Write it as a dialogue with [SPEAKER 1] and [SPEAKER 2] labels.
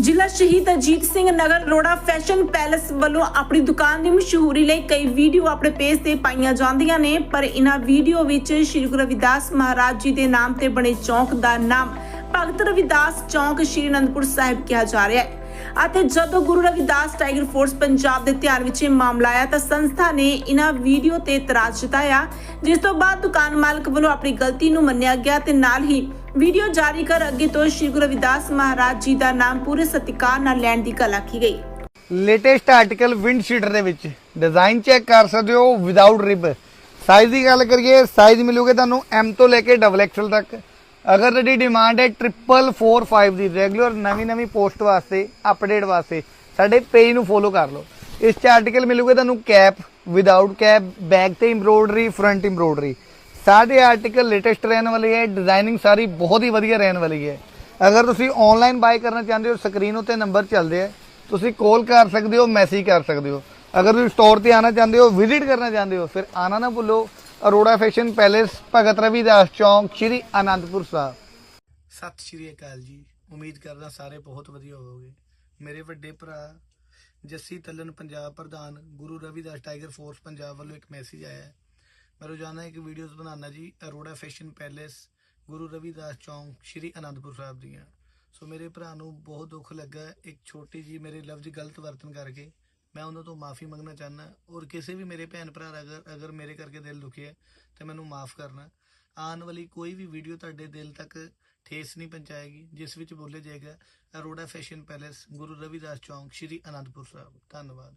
[SPEAKER 1] ਜ਼ਿਲ੍ਹਾ Shaheed Ajit Singh Nagar ਰੋੜਾ fashion palace ਵੱਲੋਂ ਆਪਣੀ ਦੁਕਾਨ ਦੀ ਮਸ਼ਹੂਰੀ ਲਈ ਕਈ ਵੀਡੀਓ ਆਪਣੇ ਪੇਜ ਤੇ ਪਾਈਆਂ ਜਾਂਦੀਆਂ ਨੇ, ਪਰ ਇਹਨਾਂ ਵੀਡੀਓ ਵਿੱਚ ਸ੍ਰੀ ਗੁਰੂ ਰਵਿਦਾਸ ਮਹਾਰਾਜ ਜੀ ਦੇ ਨਾਮ ਤੇ ਬਣੇ ਚੌਂਕ ਦਾ ਨਾਮ ਭਗਤ ਰਵਿਦਾਸ ਚੌਂਕ ਸ਼੍ਰੀ ਅਨੰਦਪੁਰ ਸਾਹਿਬ ਕਿਹਾ ਜਾ ਰਿਹਾ ਹੈ। ਅਤੇ ਜਦੋਂ ਗੁਰੂ ਰਵਿਦਾਸ ਟਾਈਗਰ ਫੋਰਸ ਪੰਜਾਬ ਦੇ ਧਿਆਨ ਵਿੱਚ ਇਹ ਮਾਮਲਾ ਆਇਆ ਤਾਂ ਸੰਸਥਾ ਨੇ ਇਹਨਾਂ ਵੀਡੀਓ ਤੇ ਇਤਰਾਜ਼ ਜਤਾਇਆ, ਜਿਸ ਤੋਂ ਬਾਅਦ ਦੁਕਾਨ ਮਾਲਕ ਵੱਲੋਂ ਆਪਣੀ ਗਲਤੀ ਨੂੰ ਮੰਨਿਆ ਗਿਆ ਤੇ ਨਾਲ ਹੀ ਵੀਡੀਓ ਜਾਰੀ ਕਰ ਅੱਗੇ ਤੋਂ ਸ੍ਰੀ ਗੁਰੂ ਰਵਿਦਾਸ ਮਹਾਰਾਜ ਜੀ ਦਾ ਨਾਮ ਪੂਰੇ ਸਤਿਕਾਰ ਨਾਲ ਲੈਣ ਦੀ ਗੱਲ ਆਖੀ ਗਈ।
[SPEAKER 2] ਲੇਟੈਸਟ ਆਰਟੀਕਲ ਵਿੰਡ ਸ਼ੀਟਰ ਦੇ ਵਿੱਚ। ਡਿਜ਼ਾਈਨ ਚੈੱਕ ਕਰ ਸਕਦੇ ਹੋ ਵਿਦਆਊਟ ਰਿਬ ਸਾਈਜ਼ ਦੀ ਗੱਲ ਕਰੀਏ ਸਾਈਜ਼ ਮਿਲੂਗੇ ਤੁਹਾਨੂੰ ਐਮ ਤੋਂ ਲੈ ਕੇ ਡਬਲ ਐਕਸਲ ਤੱਕ। ਅਗਰ ਤੁਹਾਡੀ ਡਿਮਾਂਡ ਹੈ 3445 ਦੀ ਰੈਗੂਲਰ ਨਵੀਂ ਨਵੀਂ ਪੋਸਟ ਵਾਸਤੇ ਅਪਡੇਟ ਵਾਸਤੇ, ਸਾਡੇ ਪੇਜ ਨੂੰ ਫੋਲੋ ਕਰ ਲਓ। ਇਸ ਚ ਆਰਟੀਕਲ ਮਿਲੂਗੇ ਤੁਹਾਨੂੰ ਕੈਪ ਵਿਦਆਊਟ ਕੈਪ ਬੈਕ ਤੇ ਐਮਬ੍ਰੋਇਡਰੀ ਫਰੰਟ ਐਮਬ੍ਰੋਇਡਰੀ ਸਾਡੇ ਆਰਟੀਕਲ ਲੇਟੈਸਟ ਰਹਿਣ ਵਾਲੇ ਹੈ ਡਿਜ਼ਾਈਨਿੰਗ ਸਾਰੀ ਬਹੁਤ ਹੀ ਵਧੀਆ ਰਹਿਣ ਵਾਲੀ ਹੈ। ਅਗਰ ਤੁਸੀਂ ਆਨਲਾਈਨ ਬਾਈ ਕਰਨਾ ਚਾਹੁੰਦੇ ਹੋ ਸਕਰੀਨ ਉੱਤੇ ਨੰਬਰ ਚੱਲਦੇ ਆ, ਤੁਸੀਂ ਕਾਲ ਕਰ ਸਕਦੇ ਹੋ ਮੈਸੇਜ ਕਰ ਸਕਦੇ ਹੋ। ਅਗਰ ਤੁਸੀਂ ਸਟੋਰ ਤੇ ਆਣਾ ਚਾਹੁੰਦੇ ਹੋ ਵਿਜ਼ਿਟ ਕਰਨਾ ਚਾਹੁੰਦੇ ਹੋ, ਫਿਰ ਆਣਾ ਨਾ ਭੁੱਲੋ, ਅਰੋੜਾ ਫੈਸ਼ਨ ਪੈਲੇਸ ਭਗਤ ਰਵਿਦਾਸ ਚੌਂਕ, ਸ਼੍ਰੀ ਅਨੰਦਪੁਰ ਸਾਹਿਬ। ਸਤਿ ਸ਼੍ਰੀ ਅਕਾਲ ਜੀ। ਉਮੀਦ ਕਰਦਾ ਸਾਰੇ ਬਹੁਤ ਵਧੀਆ ਹੋਵੋਗੇ। ਮੇਰੇ ਵੱਡੇ ਭਰਾ ਜੱਸੀ ਤੱਲਨ ਪੰਜਾਬ ਪ੍ਰਧਾਨ ਗੁਰੂ ਰਵਿਦਾਸ ਟਾਈਗਰ ਫੋਰਸ ਪੰਜਾਬ ਵੱਲੋਂ ਇੱਕ ਮੈਸੇਜ ਆਇਆ ਹੈ। ਮੈਂ ਰੋਜ਼ਾਨਾ ਇੱਕ ਵੀਡੀਓਜ਼ ਬਣਾਉਣਾ ਜੀ, ਅਰੋੜਾ ਫੈਸ਼ਨ ਪੈਲੇਸ ਗੁਰੂ ਰਵਿਦਾਸ ਚੌਂਕ, ਸ਼੍ਰੀ ਅਨੰਦਪੁਰ ਸਾਹਿਬ ਦੀਆਂ। ਸੋ ਮੇਰੇ ਭਰਾ ਨੂੰ ਬਹੁਤ ਦੁੱਖ ਲੱਗਾ, ਇੱਕ ਛੋਟੀ ਜੀ ਮੇਰੇ ਲਫ਼ਜ਼ ਗਲਤ ਵਰਤਨ ਕਰਕੇ ਮੈਂ ਉਹਨਾਂ ਤੋਂ ਮਾਫੀ ਮੰਗਣਾ ਚਾਹੁੰਦਾ। ਔਰ ਕਿਸੇ ਵੀ ਮੇਰੇ ਭੈਣ ਭਰਾ ਅਗਰ ਅਗਰ ਮੇਰੇ ਕਰਕੇ ਦਿਲ ਦੁਖਿਆ ਤੇ ਮੈਨੂੰ ਮਾਫ ਕਰਨਾ। ਆਉਣ ਵਾਲੀ ਕੋਈ ਵੀ ਵੀਡੀਓ ਤੁਹਾਡੇ ਦਿਲ ਤੱਕ ਠੇਸ ਨਹੀਂ ਪਹੁੰਚਾਏਗੀ, ਜਿਸ ਵਿੱਚ ਬੋਲੇ ਜਾਏਗਾ, ਅਰੋੜਾ ਫੈਸ਼ਨ ਪੈਲੇਸ ਗੁਰੂ ਰਵਿਦਾਸ ਚੌਂਕ, ਸ਼੍ਰੀ ਅਨੰਦਪੁਰ ਸਾਹਿਬ। ਧੰਨਵਾਦ।